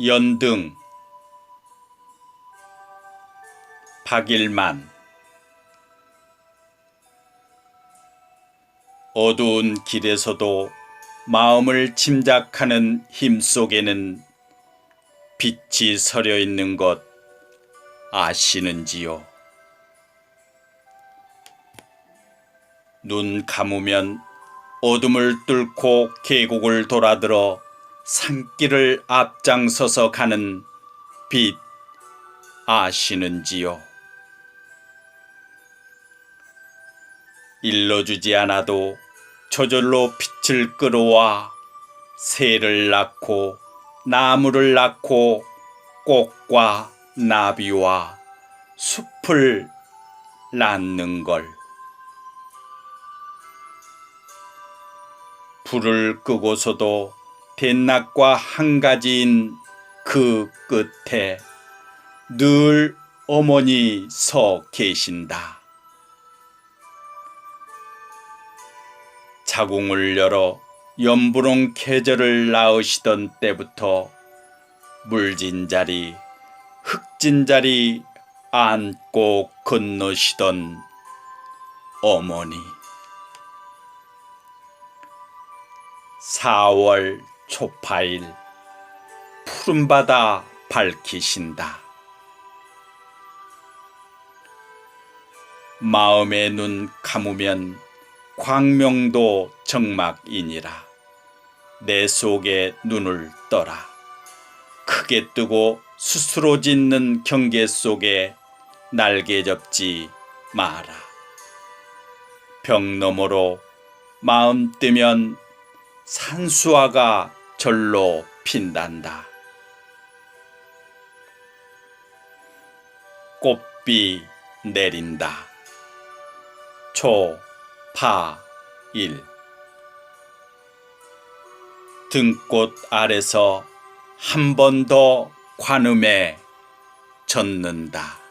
연등 박일만 어두운 길에서도 마음을 짐작하는 힘 속에는 빛이 서려 있는 것 아시는지요? 눈 감으면 어둠을 뚫고 계곡을 돌아들어 산길을 앞장서서 가는 빛 아시는지요? 일러주지 않아도 저절로 빛을 끌어와 새를 낳고 나무를 낳고 꽃과 나비와 숲을 낳는 걸. 불을 끄고서도 대낮과 한 가지인 그 끝에 늘 어머니 서 계신다. 자궁을 열어 연분홍 계절을 낳으시던 때부터 물진 자리, 흙진 자리 안고 건너시던 어머니. 4월 초파일 푸른 바다 밝히신다. 마음의 눈 감으면 광명도 정막이니라. 내 속에 눈을 떠라. 크게 뜨고 스스로 짓는 경계 속에 날개 접지 마라. 벽 너머로 마음 뜨면 산수화가 절로 핀단다. 꽃비 내린다. 초, 파, 일. 등꽃 아래서 한 번 더 관음에 젖는다.